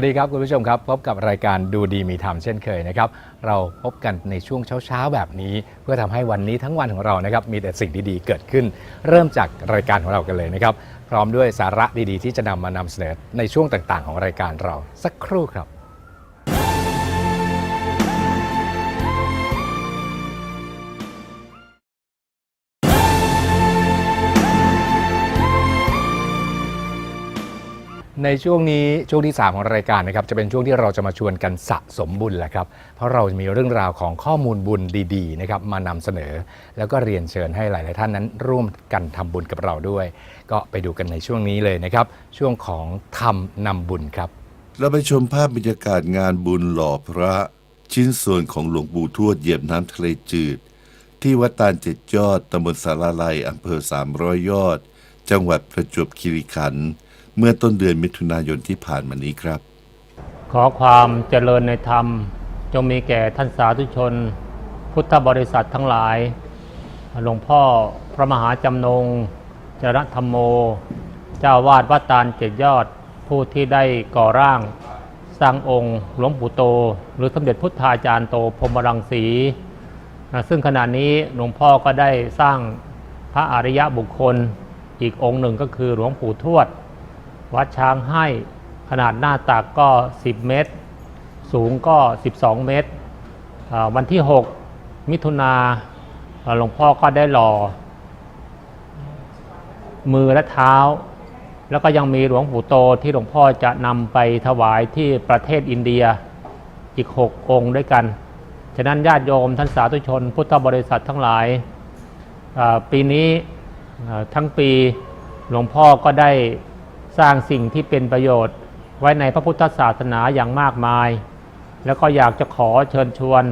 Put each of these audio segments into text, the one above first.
วัสดีครับคุณผู้ชมครับ พบกับรายการดูดีมีธรรมเช่นเคยนะครับ เราพบกันในช่วงเช้าๆแบบนี้ เพื่อทำให้วันนี้ทั้งวันของเรานะครับมีแต่สิ่งดีๆเกิดขึ้น เริ่มจากรายการของเรากันเลยนะครับ พร้อมด้วยสาระดีๆ ที่จะนำมานำเสนอในช่วงต่างๆ ของรายการเราสักครู่ครับ ในช่วงนี้ช่วงที่ 3 ของรายการนะครับจะเป็นช่วงที่เราจะมาชวนกันสะสมบุญแหละครับ เพราะเราจะมีเรื่องราวของข้อมูลบุญดีๆนะครับมานำเสนอ แล้วก็เรียนเชิญให้หลาย ๆ ท่านนั้นร่วมกันทำบุญกับเราด้วย ก็ไปดูกันในช่วงนี้เลยนะครับ ช่วงของทำนำบุญครับ เราไปชมภาพบรรยากาศงานบุญหล่อพระ ชิ้นส่วนของหลวงปู่ทวดเหยียบน้ำทะเลจืด ที่วัดตาลเจ็ดยอดตำบลสาราลัยอำเภอสามร้อยยอด จังหวัดประจวบคีรีขันธ์ เมื่อต้นเดือนมิถุนายนที่ผ่านมานี้ครับ ขอความเจริญในธรรม จงมีแก่ท่านสาธุชน พุทธบริษัททั้งหลาย หลวงพ่อพระมหาจำนงจรธรรมโม เจ้าวาดวัดตาลเจ็ดยอดผู้ที่ได้ก่อร่าง สร้างองค์หลวงปู่โต หรือสมเด็จพุทธาจารย์โตพรหมรังสีนะซึ่งขณะนี้หลวงพ่อก็ได้สร้างพระอริยะบุคคล อีกองค์หนึ่งก็คือหลวงปู่ทวด วัดช้างให้ขนาดหน้าตักก็ 10 เมตร สูงก็ 12 เมตร วันที่ 6 มิถุนาหลวงพ่อก็ได้หล่อ มือและเท้า แล้วก็ยังมีหลวงปู่โตที่หลวงพ่อจะนำไปถวายที่ประเทศอินเดียอีก 6 องค์ด้วยกัน ฉะนั้นญาติโยมท่านสาธุชน พุทธบริษัททั้งหลาย ปีนี้ทั้งปีหลวงพ่อก็ได้ ร้างสิ่งที่เป็นประโยชน์ไว้ในพระพุทธศาสนาอย่างมากมาย แล้วก็อยากจะขอเชิญชวน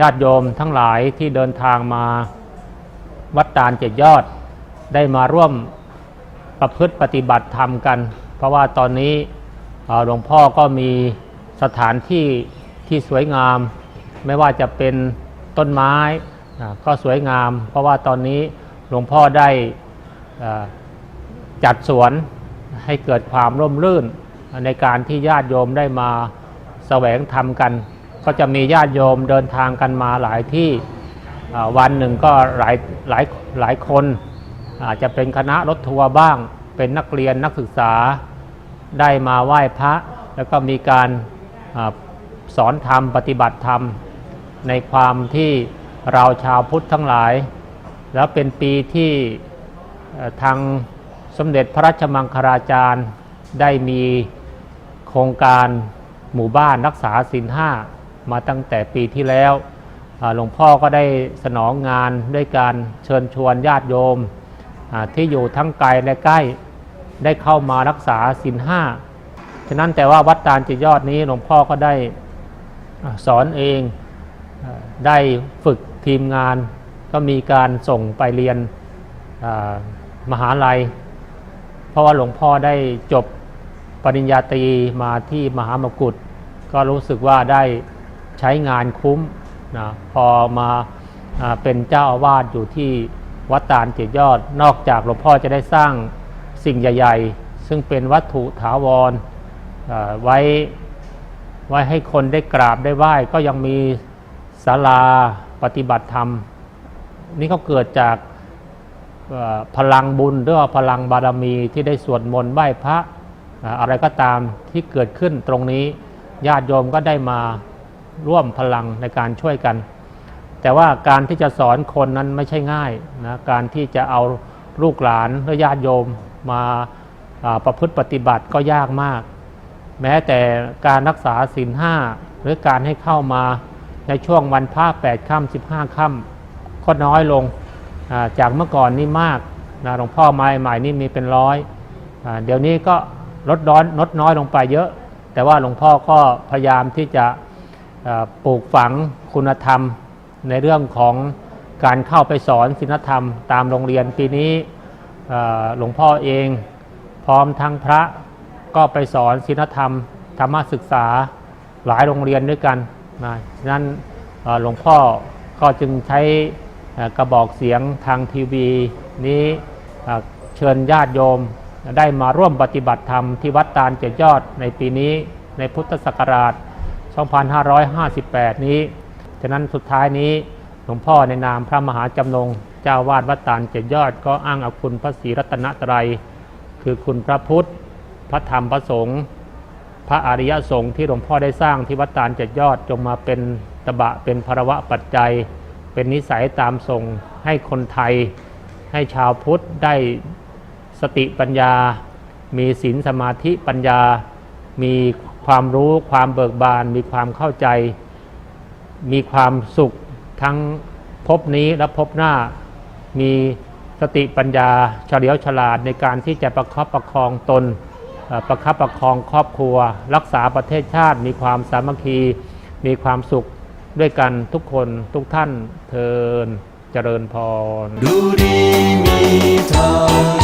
ญาติโยมทั้งหลายที่เดินทางมาวัดตาลเจ็ดยอด ได้มาร่วมประพฤติปฏิบัติธรรมกัน เพราะว่าตอนนี้หลวงพ่อก็มีสถานที่ที่สวยงาม ไม่ว่าจะเป็นต้นไม้ก็สวยงาม เพราะว่าตอนนี้หลวงพ่อได้อ่า จัดสวนให้เกิดความร่มรื่นในการที่ญาติโยมได้มาแสวงธรรมกัน ก็จะมีญาติโยมเดินทางกันมาหลายที่วันหนึ่งก็หลายหลายหลายคน อาจจะเป็นคณะรถทัวร์บ้าง เป็นนักเรียนนักศึกษาได้มาไหว้พระ แล้วก็มีการอสอนธรรมปฏิบัติธรรม ในความที่เราชาวพุทธทั้งหลาย แล้วเป็นปีที่ทาง มเด็จพระราชมังคลาจารย์ได้มีโครงการหมู่บ้านรักษาศีลห้ามาตั้งแต่ปีที่แล้วหลวงพ่อก็ได้สนองงานด้วยการเชิญชวนญาติโยมที่อยู่ทั้งไกลและใกล้ได้เข้ามารักษาศีลห้าฉะนั้นแต่ว่าวัดตาลจิตยอดนี้หลวงพ่อก็ได้สอนเองได้ฝึกทีมงาน ก็มีการส่งไปเรียนอ่ามหาลัย เพราะว่าหลวงพ่อได้จบปริญญาตรีมาที่มหามกุฏก็รู้สึกว่าได้ใช้งานคุ้มนะพอมาอเป็นเจ้าอาวาสอยู่ที่วัดตาลเจ็ดยอด นอกจากหลวงพ่อจะได้สร้างสิ่งใหญ่ ๆ ซึ่งเป็นวัตถุถาวรไว้ไว้ให้คนได้กราบได้ไหว้ ก็ยังมีศาลาปฏิบัติธรรม นี่ก็เกิดจาก พลังบุญหรือว่าพลังบารมีที่ได้สวดมนต์ไหว้พระอะไรก็ตามที่เกิดขึ้นตรงนี้ญาติโยมก็ได้มาร่วมพลังในการช่วยกัน แต่ว่าการที่จะสอนคนนั้นไม่ใช่ง่ายนะการที่จะเอาลูกหลานหรือญาติโยมมาประพฤติปฏิบัติก็ยากมาก แม้แต่การรักษาศีลห้าหรือการให้เข้ามาในช่วงวันพระแปดค่ำสิบห้าค่ำก็น้อยลง จากเมื่อก่อนนี่มากนะหลวงพ่อมาใหม่นี่มีเป็นร้อยอเดี๋ยวนี้ก็ลดน้อยลดน้อยลงไปเยอะ แต่ว่าหลวงพ่อก็พยายามที่จะปลูกฝังคุณธรรมในเรื่องของการเข้าไปสอนศีลธรรมตามโรงเรียนปีนี้หลวงพ่อเองพร้อมทั้งพระก็ไปสอนศีลธรรม ธรรมศึกษาหลายโรงเรียนด้วยกันนะฉะนั้นหลวงพ่อก็จึงใช้ กระบอกเสียงทางทีวีนี้เชิญญาติโยมได้มาร่วมปฏิบัติธรรมที่วัดตาลเจ็ดยอดในปีนี้ในพุทธศักราช 2558 นี้ ฉะนั้นสุดท้ายนี้หลวงพ่อในนามพระมหาจำนงเจ้าวาดวัดตาลเจ็ดยอดก็อ้างเอาคุณพระศรีรัตนตรัย คือคุณพระพุทธ พระธรรมพระสงฆ์พระอริยสงฆ์ที่หลวงพ่อได้สร้างที่วัดตาลเจ็ดยอดจงมาเป็นตบะเป็นภรวะปัจจัย เป็นนิสัยตามส่งให้คนไทย ให้ชาวพุทธได้สติปัญญา มีศีลสมาธิปัญญา มีความรู้ความเบิกบาน มีความเข้าใจ มีความสุขทั้งภพนี้และภพหน้า มีสติปัญญาเฉลียวฉลาดในการที่จะประคับประคองตน ประคับประคองครอบครัว รักษาประเทศชาติ มีความสามัคคี มีความสุข ด้วยกันทุกคนทุกท่านเทินเจริญพร ดูดีมีทาง